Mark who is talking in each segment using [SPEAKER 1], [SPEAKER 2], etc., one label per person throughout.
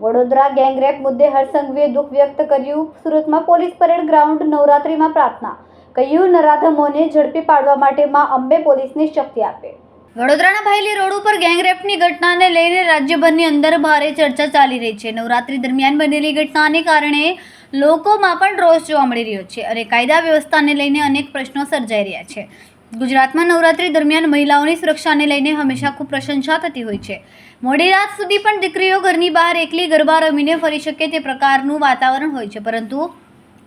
[SPEAKER 1] Vadodara gangrape મુદ્દે હરસંઘવીએ દુઃખ વ્યક્ત કર્યું. સુરતમાં પોલીસ પરેડ ગ્રાઉન્ડ નવરાત્રિમાં પ્રાર્થના. કહ્યું, નરાધમોને ઝડપી પાડવા માટે માં અંબે પોલીસને શક્તિ આપે. વડોદરાના ભાઈલી રોડ ઉપર ગેંગરેપની ઘટનાને લઈને રાજ્યભરની અંદર ભારે ચર્ચા ચાલી રહી છે. નવરાત્રી દરમિયાન બનેલી ઘટનાને કારણે લોકોમાં પણ રોષ જોવા મળી રહ્યો છે અને કાયદા વ્યવસ્થાને લઈને અનેક પ્રશ્નો સર્જાઈ રહ્યા છે. ગુજરાતમાં નવરાત્રી દરમિયાન મહિલાઓની સુરક્ષાને લઈને હંમેશા ખૂબ પ્રશંસા થતી હોય છે. મોડી રાત સુધી પણ દીકરીઓ ઘરની બહાર એકલી ગરબા રમીને ફરી શકે તે પ્રકારનું વાતાવરણ હોય છે, પરંતુ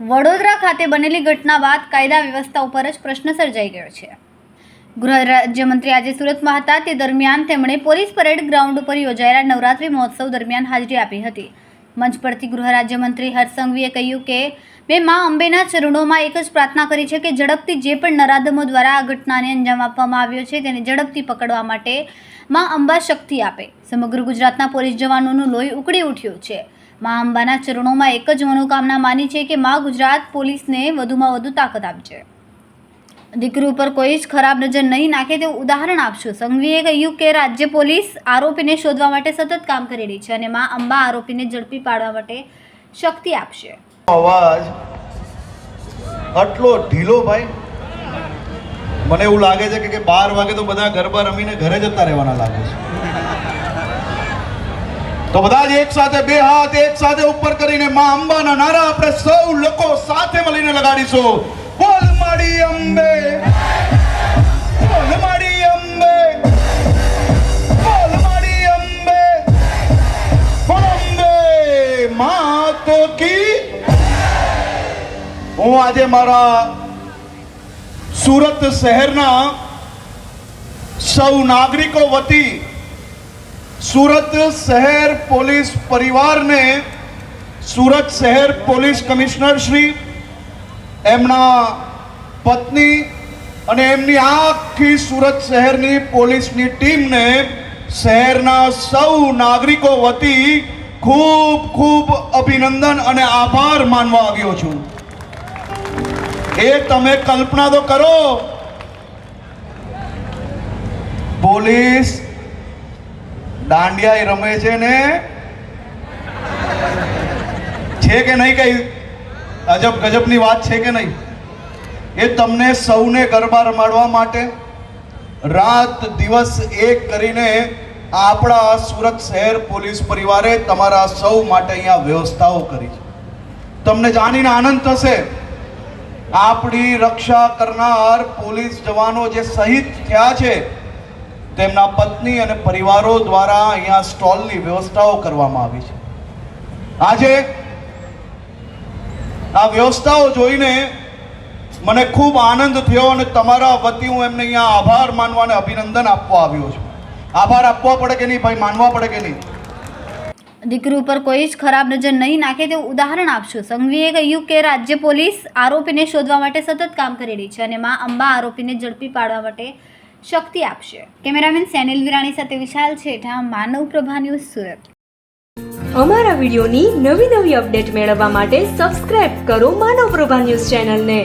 [SPEAKER 1] વડોદરા ખાતે બનેલી ઘટના બાદ કાયદા વ્યવસ્થા ઉપર જ પ્રશ્ન સર્જાઈ ગયો છે. ગૃહ રાજ્યમંત્રી આજે સુરતમાં હતા તે દરમિયાન તેમણે પોલીસ પરેડ ગ્રાઉન્ડ ઉપર યોજાયેલા નવરાત્રી મહોત્સવ દરમિયાન હાજરી આપી હતી. મંચ પરથી ગૃહ રાજ્યમંત્રી હર્ષસંઘવીએ કહ્યું કે, મેં મા અંબેના ચરણોમાં એક જ પ્રાર્થના કરી છે કે ઝડપથી જે પણ નરાધમો દ્વારા આ ઘટનાને અંજામ આપવામાં આવ્યો છે તેને ઝડપથી પકડવા માટે મા અંબા શક્તિ આપે. સમગ્ર ગુજરાતના પોલીસ જવાનોનું લોહી ઉકળી ઉઠ્યું છે. મા અંબાના ચરણોમાં એક જ મનોકામના માની છે કે મા ગુજરાત પોલીસને વધુમાં વધુ તાકાત આપશે દીકરી ઉપર કોઈ જ ખરાબ નજર નહીં નાખે તેવું ઉદાહરણ આપશું. સંઘવીએ કહ્યું કે રાજ્ય પોલીસ આરોપીને શોધવા માટે સતત કામ કરી રહી છે અને માં અંબા આરોપીને ઝડપી પાડવા માટે શક્તિ આપશે.
[SPEAKER 2] અવાજ આટલો ઢીલો ભાઈ? મને એવું લાગે છે કે- બાર વાગે તો બધા ગરબા રમીને ઘરે જતા રહેવાના લાગે છે. તો બધા જ એક સાથે બે હાથ એક સાથે ઉપર કરીને માં અંબાના નારા આપણે સૌ લોકો સાથે મળીને લગાડીશું. અંબે બોલ માતો કી હું આજે મારા સુરત શહેરના સૌ નાગરિકો વતી સુરત શહેર પોલીસ પરિવારને સુરત શહેર પોલીસ કમિશનર શ્રી એમના પત્ની અને એમની આખી સુરત શહેરની પોલીસની ટીમને શહેરના સૌ નાગરિકો વતી ખૂબ ખૂબ અભિનંદન અને આભાર માનવા આવ્યો છું. એ તમે કલ્પના તો કરો. પોલીસ દાંડિયા રમે છે ને? છે કે નહીં કઈ? અજબ ગજબની વાત છે કે નહીં? એ તમને સૌને ગરબા રમાડવા માટે રાત દિવસ એક કરીને આપણા સુરત શહેર પોલીસ પરિવારે તમારા સૌ માટે અહીંયા વ્યવસ્થાઓ કરી છે. તમને જાણીને આનંદ થશે, આપણી રક્ષા કરનાર પોલીસ જવાનો જે શહીદ થયા છે, તેમના પત્ની અને પરિવારો દ્વારા અહીંયા સ્ટોલની વ્યવસ્થાઓ કરવામાં આવી છે. આજે આ વ્યવસ્થાઓ જોઈને મને ખૂબ આનંદ થયો અને તમારા વતી હું એમને અહીંયા આભાર માનવા અને અભિનંદન આપવા આવ્યો છું. આભાર આપવા પડે કે નહીં ભાઈ? માનવા પડે કે નહીં?
[SPEAKER 1] દીકરી ઉપર કોઈ જ ખરાબ નજર નહીં નાખે તેવું ઉદાહરણ આપશું. સંઘવીએ કહ્યું કે રાજ્ય પોલીસ આરોપીને શોધવા માટે સતત કામ કરી રહી છે અને મા અંબા આરોપીને ઝડપી પાડવા માટે શક્તિ આપશે. કેમેરામેન સેનિલ વિરાણી સાથે વિશાલ છેઠા માનવ પ્રભા ન્યૂઝ સુરત.
[SPEAKER 3] અમારા વિડીયોની નવી નવી અપડેટ મેળવવા માટે સબસ્ક્રાઇબ કરો માનવ પ્રભા ન્યૂઝ ચેનલને.